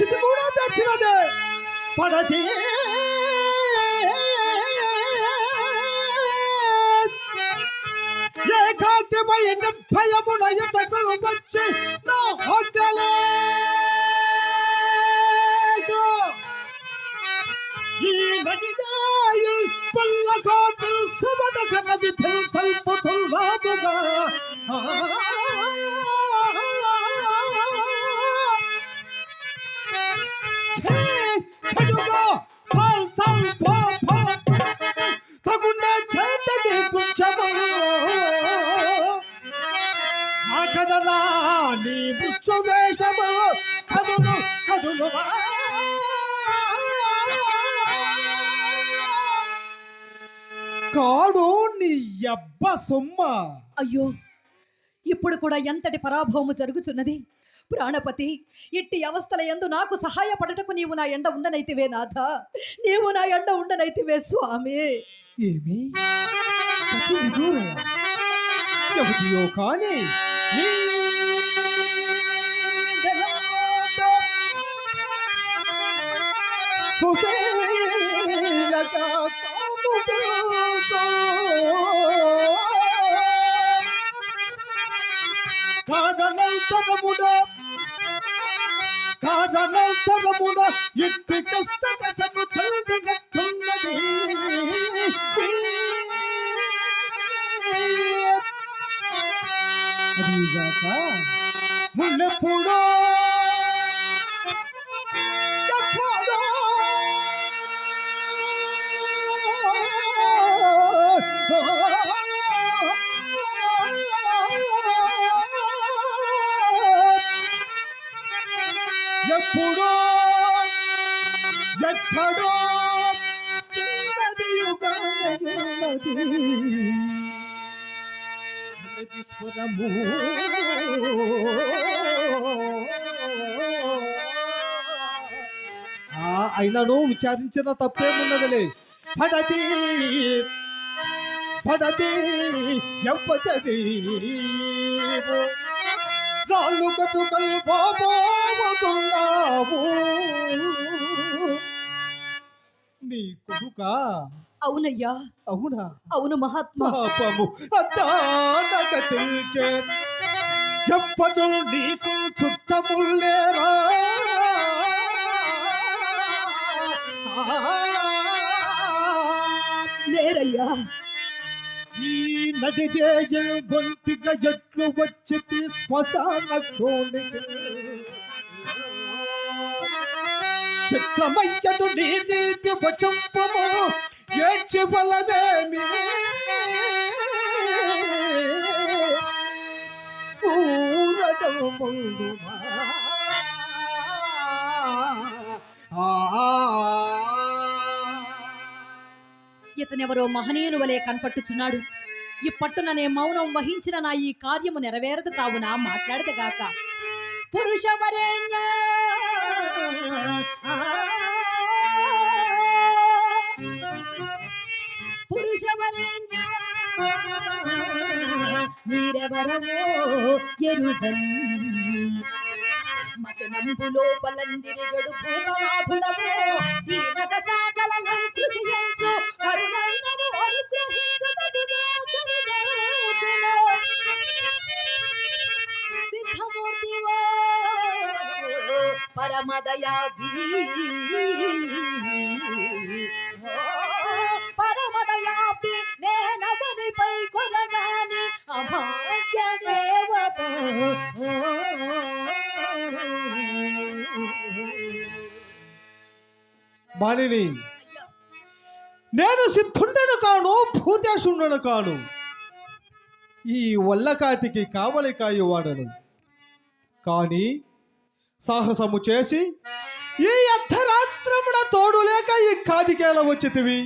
చితి కూడా పెంచినదే పడదే. ఏకాంతమై నిర్భయమున ఎటకులు వచ్చి నా హొద్దలేదు ఈ నడినాయి పల్లకాతల్ సమదకన విధల్ సల్పతుల్ నీ వేషము కదులు కదులు కాడు నీ అబ్బ సొమ్మ. అయ్యో ఇప్పుడు కూడా ఎంతటి పరాభవము జరుగుచున్నది? ప్రాణపతి ఇట్టి అవస్థల ఎందు నాకు సహాయపడటకు నీవు నా ఎండ ఉండనైతివే నాథ. నీవు నా ఎండ ఉండనైతివే స్వామి. ఏమి? కానీ సుశీలగా కాముపించు. కాదనంతరమున కాదనంతరమున ఇంటి కష్ట స్వరము ఆ, అయినను విచారించిన తప్పేమున్నదిలే. పడతి పడతి ఎంపతది. రాళ్ళు కట్టుకల్ బాబోతున్నావు నీ కొడుక అవునయ్యా. అవునా? అవును మహాత్మా. పాపము అద్దానక తెలిచే ఎప్పటి నీకు చుట్టములేరా లేరయ్యా. ఈ నడిగే గొంతిగా ఎట్లు వచ్చి శ్మశాన చోనికి చిత్రమయ్యను నీ నీతి వచంపము ఏడ్చి పొలమేమి ఆ. ఇతనెవరో మహనీయుని వలె కనపట్టుచున్నాడు. ఇప్పట్టుననే మౌనం వహించిన నా ఈ కార్యము నెరవేరదు కావున మాట్లాడదగాక. పురుష వరేణ్య మీరెవరవో ఎరుగన్ మశనంబు లోపలందిరిగడు భూతనాథుడవో దీనత సాగల కరుణైనను సిద్ధమూర్తివో బాణిని మానిని నేను సిద్ధుండను కాను భూతేశుండను కాను. ఈ వల్లకాటికి కావలి కాయువాడను కానీ సాహసము చేసి ఈ అర్ధరాత్రమున తోడు లేక ఈ కాటికేల వచ్చితివి.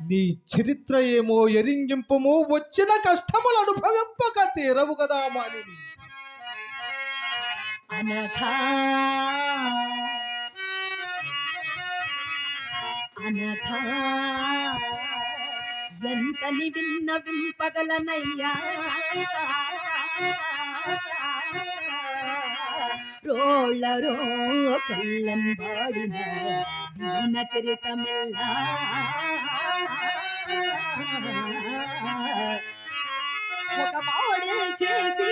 నీ చరిత్ర ఏమో ఎరింగింపము వచ్చిన కష్టములు అనుభవింపక తీరవు కదా మానిని అనఘా అనఘా ఎంతని విన్న వింపగలనయ్యా రోళ్ళరో కళ్ళంబాడిన దీన చరితమెల్ల ఒక మాడే చేసి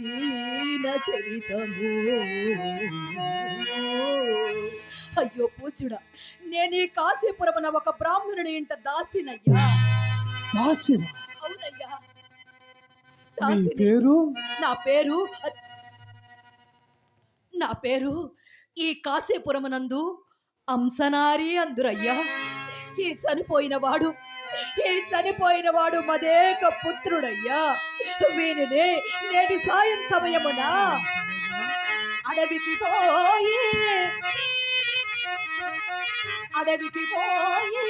దీన చరితము. అయ్యో పూచుడా నేను ఈ కాశీపురమున ఒక బ్రాహ్మణుని ఇంట దాసినయ్యా. దాస్యం అవునయ్యా. నీ దాసిని. పేరు? నా పేరు? నా పేరు ఈ కాశీపురమునందు అంశనారి అందురయ్యా. ఈ చనిపోయిన వాడు ఈ చనిపోయిన వాడు మదేక పుత్రుడయ్యా. వీరిని నేటి సాయం సమయమున అడవికి పోయి అడవికి పోయి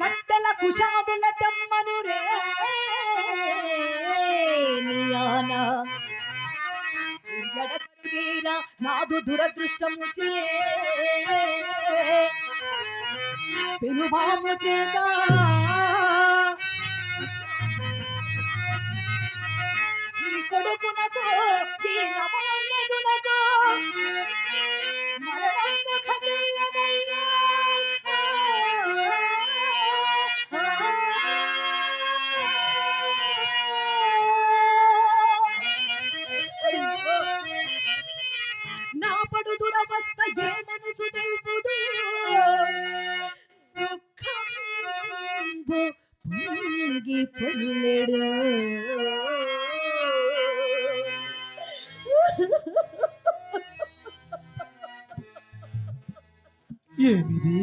కట్టెల కుషాదుల తెమ్మను రే నాదు దురదృష్టము చే పెనుభాము చేత ఈ కొడుకునకు ఈ నమోన్నతునకు మరణము ఖటీయనయ్యా. అయ్యో. దురవస్థ ఏమనుచు తెలుపుదు దుఃఖం పొంగి పొల్లెడు ఏమిది?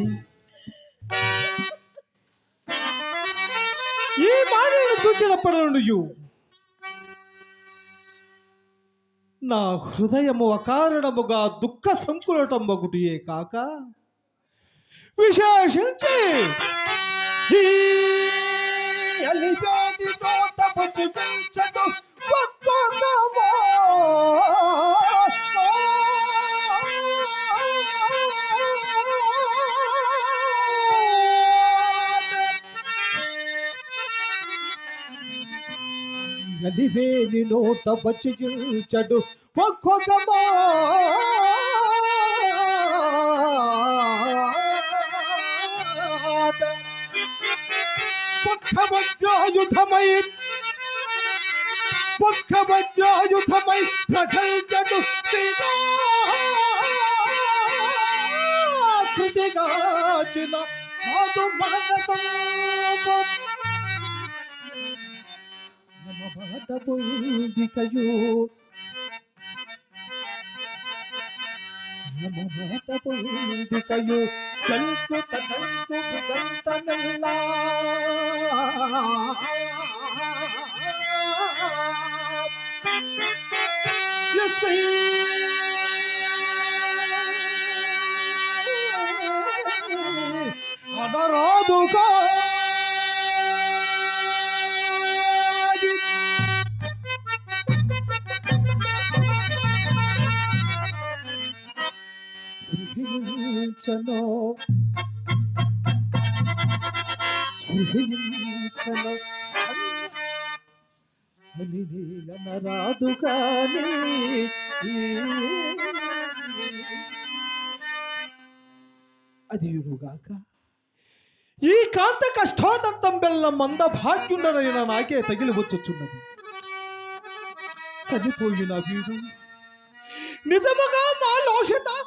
ఈ మాటలు చూచినప్పటి నుండి నా హృదయము అకారణముగా దుఃఖ సంకులటం సంకులటమ్మగుటియే కాక విశేషించి ఈ నలివేలి నోట పుచ్చుకించదు ఒక్కొక్కమో. అలివేని నోట ఒక్కొక్క మాట పక్క వజ్రాయుధమై ప్రకల్చడు వజ్రాయుధమై ప్రగల్చడు కృతిగాచిన మాదు మనసం మాట పొందికయు మాట పొందికయు కంకు తదంకు బుదంతమెల్ల ఎస్ఐ స్పృహించను స్పృహించను అని అనరాదు కానీ అది అదియుడుగాక ఈ కాంత కష్టాదంతం బెల్ల మంద భాగ్యుండనైన నాకే తగిలి వచ్చుచున్నది. చనిపోయిన వీడు నిజముగా మా లోషితాసుడేమో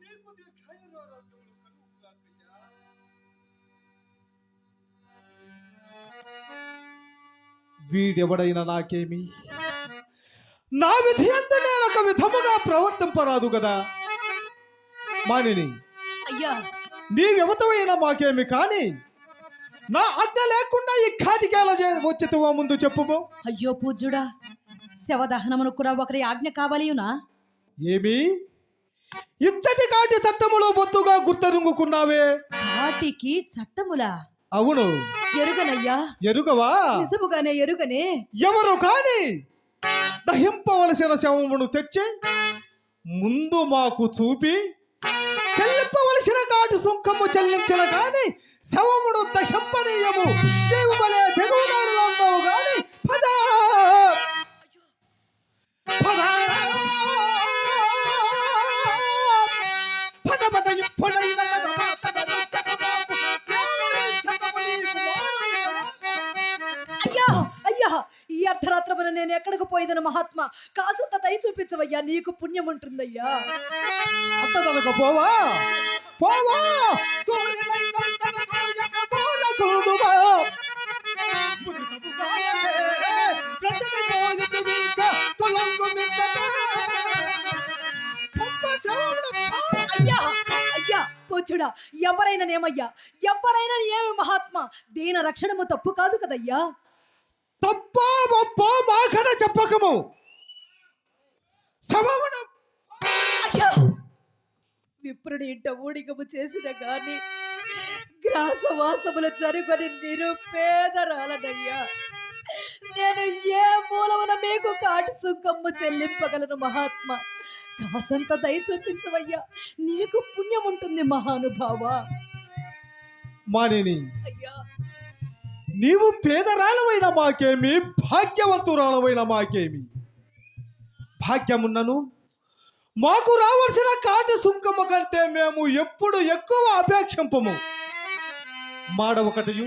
నీకు దీర్ఘాయురారోగ్యములు కలుగుగాకయ్యా. వీడెవడైనా నాకేమి నా విధి అంతా నేను ఒక విధముగా ప్రవర్తింపరాదు కదా మానిని అయ్యా నీ వ్యవతమైన మాకేమి కానీ నా ఆజ్ఞ లేకుండా ఈ కాటికి ఎలా చే- వచ్చేతివో ముందు చెప్పుము? అయ్యో పూజ్యుడా శవదహనమును కూడా ఒకరి ఆజ్ఞ కావాలియునా? ఏమి? ఇచ్చటి కాటి చట్టములో బొత్తుగా గుర్తెరుగుకున్నావే. వాటికి చట్టములా? అవును. ఎరుగనయ్యా. ఎరుగవా? నిజముగానే ఎరుగనే. ఎవరు కాని దహింపవలసిన శవమును తెచ్చి ముందు మాకు చూపి చెల్లింపవలసిన కాటి సుంకము చెల్లించిన కాని 세움으로 다 현반의 여부 대구반에 대구 나는 언덕가니 바다 바다 바다 바다 유폴라 이날 ఈ అర్ధరాత్రమున నేను ఎక్కడికి పోయేదను మహాత్మా? కాసంత దయ చూపించవయ్యా నీకు పుణ్యం ఉంటుందయ్యా. పోవా? పోవా? కూర్చుడా ఎవరైనా నేమయ్యా ఎవరైనా ఏమి మహాత్మా? దీన రక్షణము తప్పు కాదు కదయ్యా. తప్పా ఒప్పా మాకన చెప్పకము. అయ్యా! విప్రుడి ఇంట ఊడిగము చేసిన గాని గ్రాసవాసములు జరుగుని నిరుపేదరాలనయ్యా. నేను ఏ మూలమున మీకు కాటి సుఖమ్ము చెల్లింపగలను మహాత్మా? కాసంత దయ చూపించవయ్యా. నీకు పుణ్యం ఉంటుంది మహానుభావ. మానిని. అయ్యా! నీవు పేదరాలవైన మాకేమి భాగ్యవంతురాలవైన మాకేమి? భాగ్యమున్నను. మాకు రావాల్సిన కాటి సుంకము కంటే మేము ఎప్పుడు ఎక్కువ అపేక్షింపము. మాడ ఒకటియు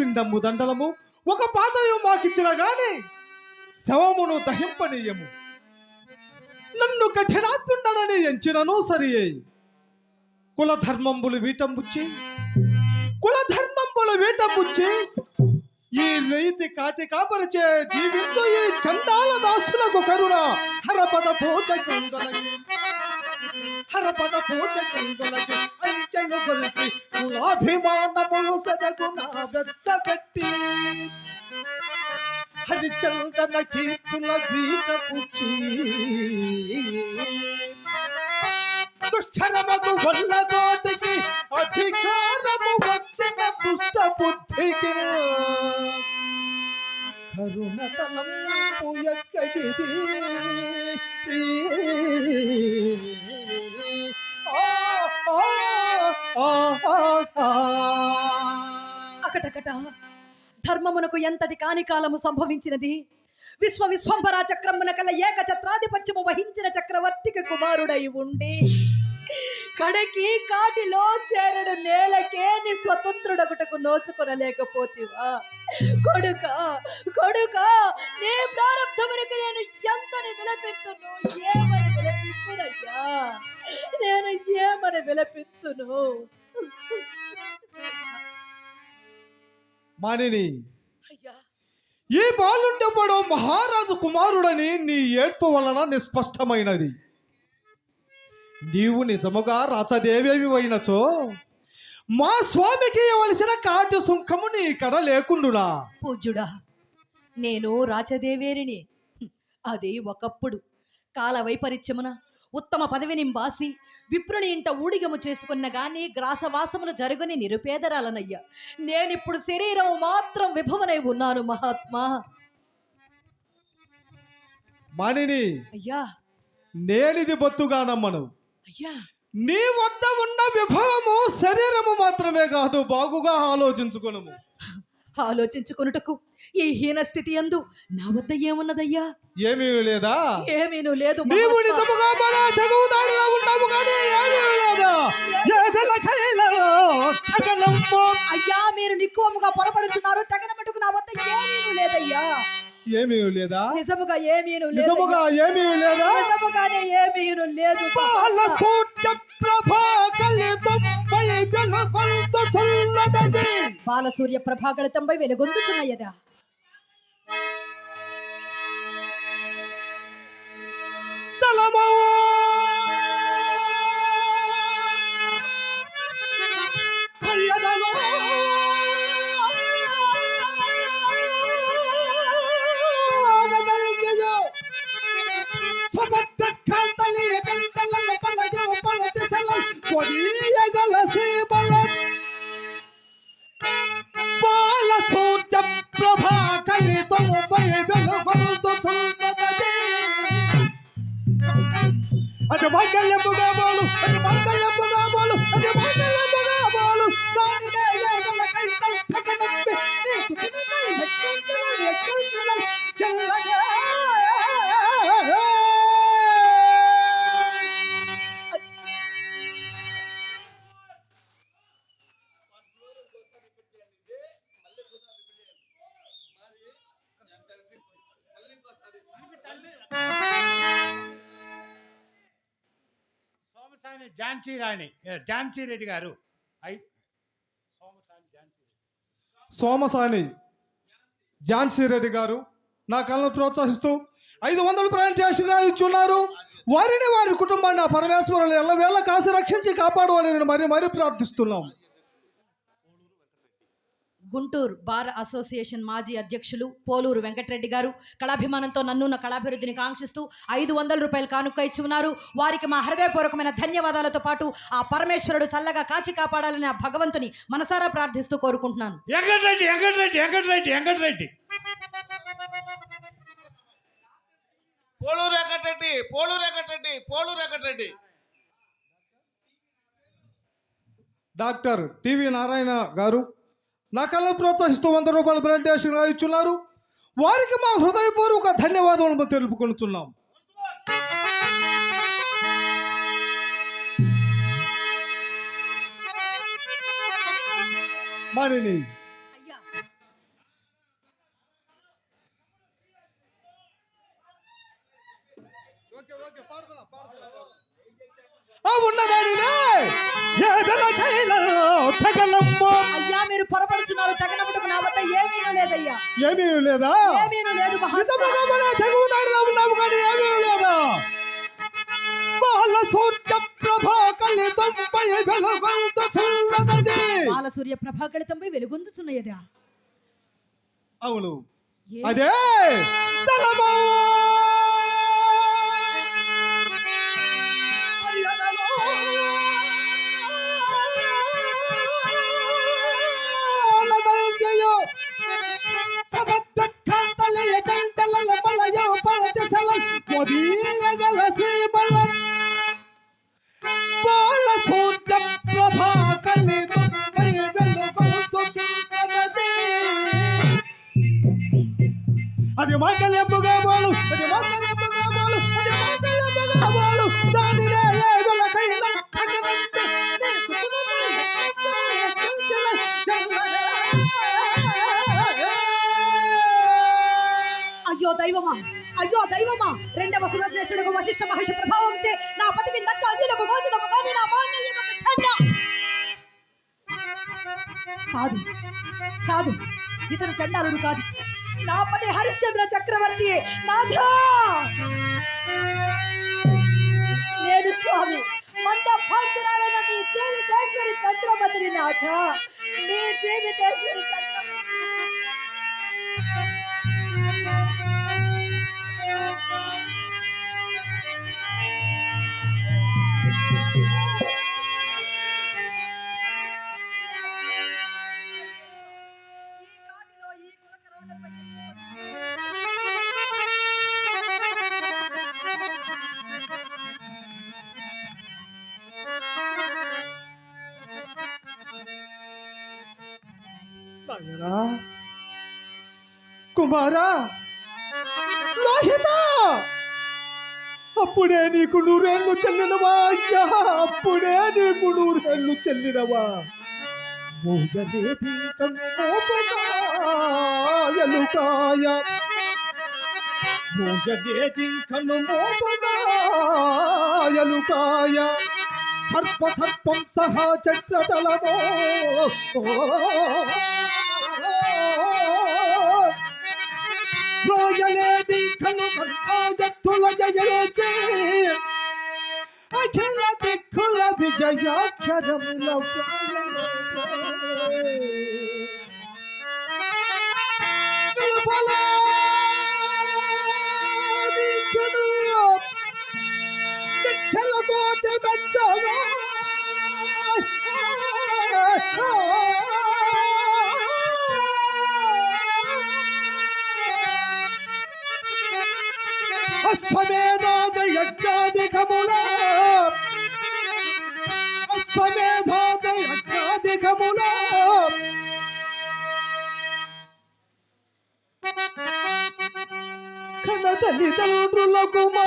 పిండము దండలము ఒక పాతయు మాకిచ్చిన గాని శవమును దహింపనీయము. నన్ను కఠినాత్ముండనని ఎంచినను సరియే. కుల ధర్మంబులు వీటంబుచ్చి కుల ధర్మంబులు వీటంబుచ్చి ఈ రైతి కాటి కాపరిచే జీవించు ఈ చండాల దాసులకు కరుణ. హరపద పోత కందలకి హరపద పోత కందలకి అంచెను కొలిపి కులాభిమానములు సదగు నా వెచ్చబెట్టి. హరిచందన కీర్తుల గీత పుచ్చి దుష్టరమకు వల్ల వల్లగోటికి అధికారము వచ్చిన దుష్ట బుద్ధికి కరుణ తలంపు ఎక్కడిది అకటకట. ధర్మమునకు ఎంతటి కాని కాలము సంభవించినది? విశ్వ విశ్వంభరా చక్రమున కల ఏక చక్రాధిపత్యము వహించిన చక్రవర్తికి కుమారుడై ఉండి కడకి కాటిలో చేరడు నేలకే నీ స్వతంత్రుడగుటకు నోచుకొనలేకపోతివా? కొడుక కొడుక నీ ప్రారంభమునకు నేను ఎంతని విలపిత్తును? ఏమని విలపిత్తునయ్యా? నేను ఏమని విలపిత్తును? మానిని అయ్యా. ఈ బాలుండెవడో మహారాజు కుమారుడని నీ ఏడ్పు వలన నిస్పష్టమైనది. నీవు నిజముగా రాచదేవేవి అయినచో మా స్వామికి ఇవ్వవలసిన కాటి సుంకము నీ కడ లేకుండునా? పూజ్యుడా నేను రాచదేవేరిని. అది ఒకప్పుడు కాల వైపరీత్యమున ఉత్తమ పదవిని బాసి విప్రుని ఇంట ఊడిగము చేసుకున్న గాని గ్రాసవాసములు జరుగుని నిరుపేదరాలనయ్యా. నేనిప్పుడు శరీరం మాత్రం విభవనై ఉన్నాను మహాత్మా. మానిని అయ్యా. నేనిది బొత్తుగా నమ్మను. నీ వద్ద ఉన్న విభవము శరీరము మాత్రమే కాదు బాగుగా ఆలోచించుకొనుము. ఆలోచించుకొనుటకు ఈ హీన స్థితి ఎందు నా వద్ద ఏమున్నదయ్యా? ఏమీ లేదా? ఏమీను లేదు నీవు. నిజముగా మన తెగుదారిలో ఉన్నావు కానీ ఏమీ లేదా? ఏగల కైలలో కగలమ్మో. అయ్యా మీరు నిక్కువముగా పొరపడుచున్నారు తగిన మటుకు నా వద్ద ఏమీను లేదయ్యా. ఏమీ లేదా? నిజముగా లేదు. నిజముగా ఏమీ లేదా? నిజముగానే ఏమీను లేదు. బాల సూర్య ప్రభా కలితంపై వెలుగొందు చున్నదది. బాల సూర్య ప్రభాగళతంపై వెలుగొందుచున్నయదా తలమో అది మంగళముగా ఝాన్సీ రాణి ఝాన్సీ రెడ్డి గారు. ఐ సోమసాని ఝాన్సీ ఝాన్సీ రెడ్డి గారు నా కళ్ళను ప్రోత్సహిస్తూ ఐదు వందలు ప్రయాణించేసిగా ఇచ్చున్నారు. వారిని వారి కుటుంబాన్ని ఆ పరమేశ్వరులు ఎల్లవేళ కాసి రక్షించి కాపాడవాలని మరి మరీ ప్రార్థిస్తున్నాం. గుంటూరు బార్ అసోసియేషన్ మాజీ అధ్యక్షులు పోలూరు వెంకటరెడ్డి గారు కళాభిమానంతో నన్ను నా కళాభివృద్ధిని కాంక్షిస్తూ ఐదు వందల రూపాయలు కానుక ఇచ్చి ఉన్నారు వారికి మా హృదయపూర్వకమైన ధన్యవాదాలతో పాటు ఆ పరమేశ్వరుడు చల్లగా కాచి కాపాడాలని ఆ భగవంతుని మనసారా ప్రార్థిస్తూ కోరుకుంటున్నాను. వెంకటరెడ్డి వెంకటరెడ్డి వెంకటరెడ్డి వెంకటరెడ్డి. పోలూరు వెంకటరెడ్డి పోలూరు వెంకటరెడ్డి పోలూరు వెంకటరెడ్డి. డాక్టర్ టివి నారాయణ గారు నా కళ్ళను ప్రోత్సహిస్తూ వంద రూపాయలు ప్రయాణించేసిగా ఇచ్చున్నారు వారికి మా హృదయపూర్వక ధన్యవాదాలను తెలుపుకుంటున్నాం. మరిని అయ్యా ఏ తగలమ్మో. అయ్యా మీరు పొరపడుతున్నారు. తగినప్పుడు నా వద్ద ఏమీనూ లేదయ్యా. ఏమీ లేదా? ఏమీనూ లేదు. నిజముగా మన తెగుదారిలో ఉన్నాము కానీ ఏమీ లేదా? బాల సూర్య ప్రభా కలితంపై వెలుగొందు చున్నదది బాల సూర్య వెలుగొందుచున్నయదా అవును అదే అయ్యో దైవమా? రెండవ సురజేశుడు వశిష్ఠ మహర్షి ప్రభావం చే నా పతికి నక్క అన్యులకు గోచరము కానీ నా మాంగళ్యముకు చెడ్డ కాదు కాదు ఇతను చండాలుడు కాదు. నా పతి హరిశ్చంద్ర చక్రవర్తి నాథా! నేను స్వామి మంద భాగ్యురాలైన మీ జీవితేశ్వరి చంద్రమతిని నాథ! మీ జీవితేశ్వరి చంద్ర ఈ కాటిలో అప్పుడే నీకు నూరేళ్ళు చెల్లినవా? అయ్యా అప్పుడే నీకు నూరేళ్ళు చెల్లినవా? మోగలేది ఎలుకాయ మోపగాయలుకాయ సర్ప సర్పం సహా చక్రతలమో రోయలేది కను కల్పాజత్తుల జయచే అఖిల దిక్కుల విజయాక్షరముల కోటి బెచ్చగా అశ్వమేధాదయజ్ఞాధికముల అశ్వమేధాదయజ్ఞాధికముల కన్న తల్లిదండ్రులకు మా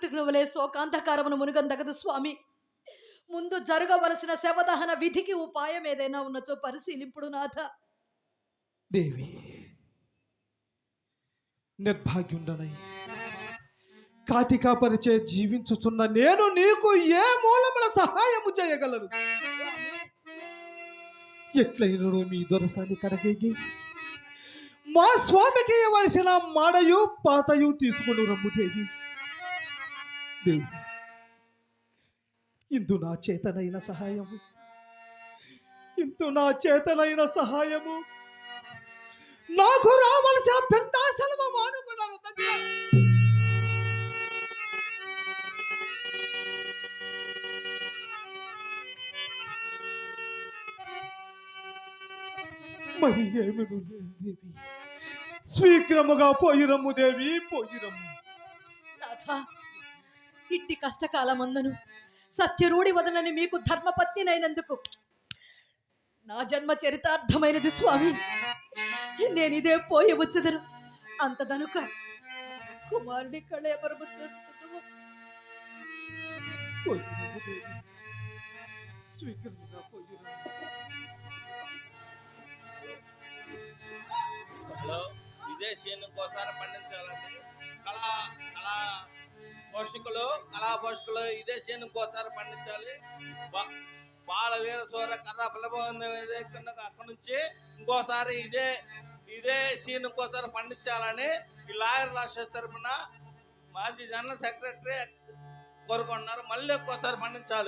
కృతజ్ఞులే వలె శోకాంధకారమును మునుగందగదు స్వామి. ముందు జరగవలసిన శవదహన విధికి ఉపాయం ఏదైనా ఉన్నచో పరిశీలింపుడు నాథ. దేవి నిర్భాగ్యుండనై కాటికా పరిచే జీవించుతున్న నేను నీకు ఏ మూలముల సహాయము చేయగలను? ఎట్లయినను మీ దొరసాని కడగేగి? మా స్వామికి ఇవ్వాల్సిన మాడయు పాతయు తీసుకుని రమ్ము దేవి ఇందు నా చేతనైన సహాయము. ఇందు నా చేతనైన సహాయము. నాకు రావలసిన పెందాసనము మానుకున్నాను మరి ఏమను దేవి? శీఘ్రముగా పోయిరమ్ము దేవి పోయిరమ్ము నాథ ఇట్టి కష్టకాలమందును. సత్యరూడి వదలని మీకు ధర్మపత్నినైనందుకు. నా జన్మ చరితార్థమైనది స్వామి. నేను ఇదే పోయి వచ్చేదను. అంతదనుక కుమారుడి కళేపరము చేస్తున్నాము పోయిరమ్ము దేవి శీఘ్రముగా పోయిరమ్ము హలో ఇదే సీన్ ఇంకోసారి పండించాలండి కళా కళా పోషకులు కళా పోషకులు ఇదే సీన్ ఇంకోసారి పండించాలి. బాల వీర సూర కర్ర పిల్లబోంది అక్కడ నుంచి ఇంకోసారి ఇదే ఇదే సీన్ ఇంకోసారి పండించాలని ఈ లాయర్ లాస్టర్స్ తరపున మాజీ జనరల్ సెక్రటరీ కోరుకుంటున్నారు. మళ్ళీ ఒక్కోసారి పండించాలి.